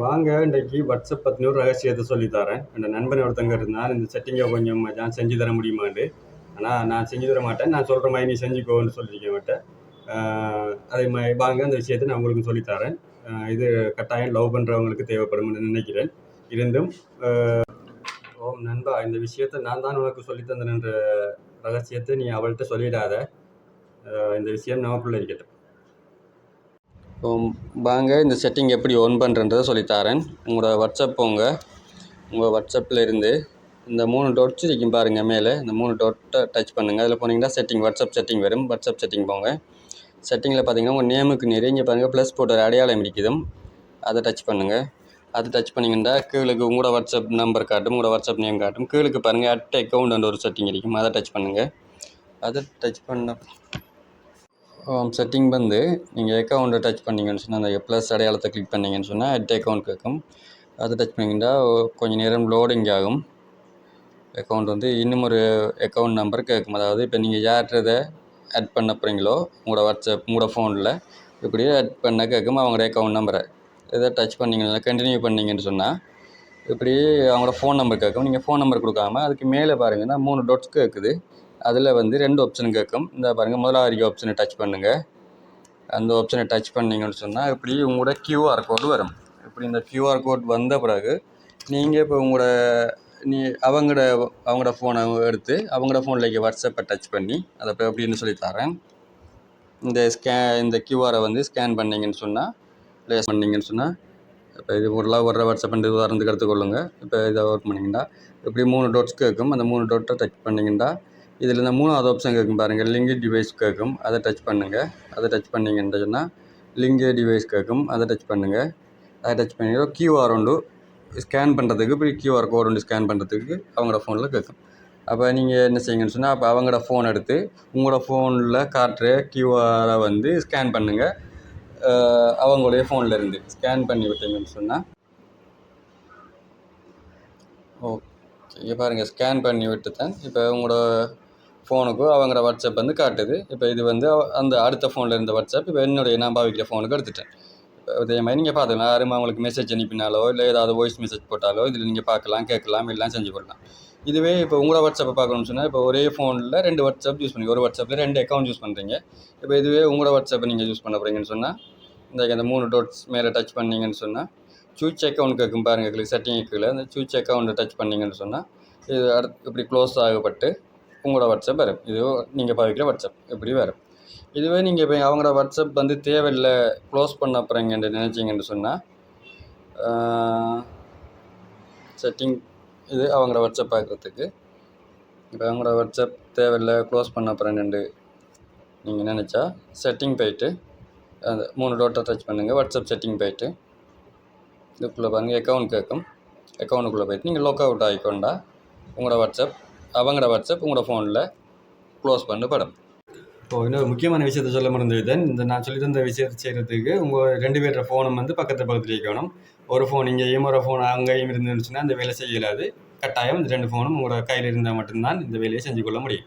வாங்க இன்றைக்கு வாட்ஸ்அப் பற்றின ஒரு ரகசியத்தை சொல்லித்தரேன். என் நண்பன் ஒருத்தங்க இருந்தால் இந்த செட்டிங்கை கொஞ்சம் மச்சான் செஞ்சு தர முடியுமாண்டு ஆனால் நான் செஞ்சு தர மாட்டேன். நான் சொல்கிற மாதிரி நீ செஞ்சுக்கோன்னு சொல்லியிருக்க மாட்டேன் அதே மாதிரி வாங்க அந்த விஷயத்தை நான் உங்களுக்கு சொல்லித்தரேன். இது கட்டாயம் லவ் பண்ணுறவங்களுக்கு தேவைப்படும்னு நினைக்கிறேன். இருந்தும் ஓம் நண்பா இந்த விஷயத்தை நான் தான் உனக்கு சொல்லித்தந்தேன்ற ரகசியத்தை நீ அவள்கிட்ட சொல்லிடாத. இந்த விஷயம் நமக்குள்ளே இருக்கட்டும். வாங்க இந்த செட்டிங் எப்படி ஒன் பண்ணுறன்றதை சொல்லித்தரேன் உங்களோட வாட்ஸ்அப் போங்க. உங்கள் வாட்ஸ்அப்பில் இருந்து இந்த மூணு டொட்ஸ் இருக்கும் பாருங்கள் மேலே. இந்த மூணு டொட்டை டச் பண்ணுங்கள் அதில் போனீங்கன்னா செட்டிங் வாட்ஸ்அப் செட்டிங் வரும். வாட்ஸ்அப் செட்டிங் போங்க. செட்டிங்கில் பார்த்தீங்கன்னா உங்கள் நேமுக்கு நிறைய இங்கே பாருங்கள் ப்ளஸ் போட்டு ஒரு அடையாளம் இருக்குதும் அதை டச் பண்ணுங்கள் அது டச் பண்ணிங்கன்னா கீழுக்கு உங்களோட வாட்ஸ்அப் நம்பர் காட்டும் உங்களோட வாட்ஸ்அப் நேம் காட்டும். கீழுக்கு பாருங்கள் அட் அக்கௌண்ட் ஒரு செட்டிங் இருக்கும். அதை டச் பண்ணுங்கள் அதை டச் பண்ண Um, செட்டிங் வந்து நீங்கள் அக்கௌண்ட்டை டச் பண்ணீங்கன்னு சொன்னால் அந்த ப்ளஸ் அடையாளத்தை கிளிக் பண்ணீங்கன்னு சொன்னால் அட் அக்கௌண்ட் கேட்கும் அதை டச் பண்ணிங்கன்னா கொஞ்சம் நேரம் லோடிங் ஆகும். அக்கௌண்ட் வந்து இன்னும் ஒரு அக்கௌண்ட் நம்பர் கேட்கும் அதாவது இப்போ நீங்கள் யார்கிட்ட ஆட் பண்ண போகிறீங்களோ உங்களோட வாட்ஸ்அப் உங்களோட ஃபோனில் இப்படியே ஆட் பண்ண கேட்கும் அவங்களோட அக்கௌண்ட் நம்பரை இதை டச் பண்ணிங்கன்னா கண்டினியூ பண்ணீங்கன்னு சொன்னால் இப்படி அவங்களோட ஃபோன் நம்பர் கேட்கும் நீங்கள் ஃபோன் நம்பர் கொடுக்காம அதுக்கு மேலே பாருங்கன்னா மூணு டொட்ஸ் கேட்குது அதில் வந்து ரெண்டு ஆப்ஷன் கேட்கும் இந்த பாருங்கள் முதலாவது ஆப்ஷனை டச் பண்ணுங்கள் அந்த ஆப்ஷனை டச் பண்ணீங்கன்னு சொன்னால் இப்படி உங்களோட கியூஆர் கோடு வரும். இப்படி இந்த கியூஆர் கோட் வந்த பிறகு நீங்கள் இப்போ உங்களோட நீ அவங்களோட அவங்களோட ஃபோனை எடுத்து அவங்களோட ஃபோனில் வாட்ஸ்அப்பை டச் பண்ணி அதை இப்போ எப்படின்னு சொல்லி தரேன்? இந்த ஸ்கே இந்த கியூஆரை வந்து ஸ்கேன் பண்ணீங்கன்னு சொன்னால் ப்ளேஸ் பண்ணீங்கன்னு சொன்னால் இப்போ இது ஒரு வர்ற வாட்ஸ்அப் இந்த உதாரணத்துக்கு எடுத்துக்கொள்ளுங்க இப்போ இதை ஒர்க் பண்ணிங்கன்னா இப்படி மூணு டோட்ஸ் கேட்கும் அந்த மூணு டோட்டை டச் பண்ணிங்கன்னா இதில் இந்த மூணாவது ஆப்ஷன் கேட்கும் பாருங்கள் லிங்க் டிவைஸ் கேட்கும். அதை டச் பண்ணுங்கள் அதை டச் பண்ணிங்கன்னு சொன்னால் லிங்க் டிவைஸ் கேட்கும். அதை டச் பண்ணுங்கள் அதை டச் பண்ணி கியூஆர் உண்டு. ஸ்கேன் பண்ணுறதுக்கு இப்படி கியூஆர் கோட் ஒன்று ஸ்கேன் பண்ணுறதுக்கு அவங்களோட ஃபோனில் கேட்கும். அப்போ நீங்கள் என்ன செய்யுங்கன்னு சொன்னால் அப்போ அவங்களோட ஃபோன் எடுத்து உங்களோட ஃபோனில் காட்டுற கியூஆரை வந்து ஸ்கேன் பண்ணுங்கள் அவங்களுடைய ஃபோனில் இருந்து ஸ்கேன் பண்ணி விட்டீங்கன்னு சொன்னால் ஓகே இங்கே பாருங்கள் ஸ்கேன் பண்ணி விட்டு தான் இப்போ உங்களோட ஃபோனுக்கு அவங்களோட வாட்ஸ்அப் வந்து காட்டுது. இப்போ இது வந்து அந்த அடுத்த ஃபோனில் இருந்த வாட்ஸ்அப் இப்போ என்னுடைய நான் பாவிக்கிற ஃபோனுக்கு எடுத்துட்டேன். இப்போ இதே மாதிரி நீங்கள் பார்த்துக்கலாம். யாரும் அவங்களுக்கு மெசேஜ் அனுப்பினாலோ இல்லை ஏதாவது வாய்ஸ் மெசேஜ் போட்டாலோ இதில் நீங்கள் பார்க்கலாம் கேட்கலாம் எல்லாம் செஞ்சு போடலாம் இதுவே இப்போ உங்களோட வாட்ஸ்அப்பை பார்க்கணும்னு சொன்னால் இப்போ ஒரே ஃபோனில் ரெண்டு வாட்ஸ்அப் யூஸ் பண்ணி ஒரு வாட்ஸ்அப்பில் ரெண்டு அக்கௌண்ட் யூஸ் பண்ணுறீங்க இப்போ இதுவே உங்களோட வாட்ஸ்அப்பை நீங்கள் யூஸ் பண்ண போகிறீங்கன்னு சொன்னால் இந்த அந்த மூணு டோட்ஸ் மேலே டச் பண்ணீங்கன்னு சொன்னால் சூச் அக்கௌண்ட் கேட்கும் பாருங்கள் எங்களுக்கு செட்டிங் கீழே அந்த சூச் அக்கௌண்ட்டை டச் பண்ணீங்கன்னு சொன்னால் இது அடுத்து இப்படி க்ளோஸ் ஆகப்பட்டு உங்களோட வாட்ஸ்அப் வரும். இது நீங்கள் பாவிக்கிற வாட்ஸ்அப் இப்படி வரும். இதுவே நீங்கள் இப்போ அவங்களோட வாட்ஸ்அப் வந்து தேவையில்லை க்ளோஸ் பண்ண போகிறீங்கன்னு நினச்சிங்கன்னு சொன்னால் செட்டிங் இது அவங்களோட வாட்ஸ்அப் பார்க்குறதுக்கு இப்போ அவங்களோட வாட்ஸ்அப் தேவையில்லை க்ளோஸ் பண்ண போகிறேன்னு நீங்கள் நினச்சா செட்டிங் போயிட்டு அந்த மூணு டோட்டை டச் பண்ணுங்கள் வாட்ஸ்அப் செட்டிங் போயிட்டு இதுக்குள்ளே பாருங்கள் அக்கௌண்ட் கேட்கும் அக்கௌண்ட்டுக்குள்ளே போயிட்டு நீங்கள் லோக் அவுட் ஆகிக்கொண்டா உங்களோட வாட்ஸ்அப் அவங்களோட வாட்ஸ்அப் உங்களோட ஃபோனில் க்ளோஸ் பண்ண படம். இப்போ இன்னொரு முக்கியமான விஷயத்த சொல்ல மறந்துவிட்டேன். இந்த நான் சொல்லி தந்த விஷயத்தை செய்கிறதுக்கு உங்கள் ரெண்டு பேரோட ஃபோனும் வந்து பக்கத்து பக்கத்தில் இருக்கணும். ஒரு ஃபோன் இங்கேயும் ஒரு ஃபோன் அங்கேயும் இருந்துச்சுன்னா அந்த வேலை செய்யலாது. கட்டாயம் இந்த ரெண்டு ஃபோனும் உங்களோட கையில் இருந்தால் மட்டும்தான் இந்த வேலையை செஞ்சு கொள்ள முடியும்.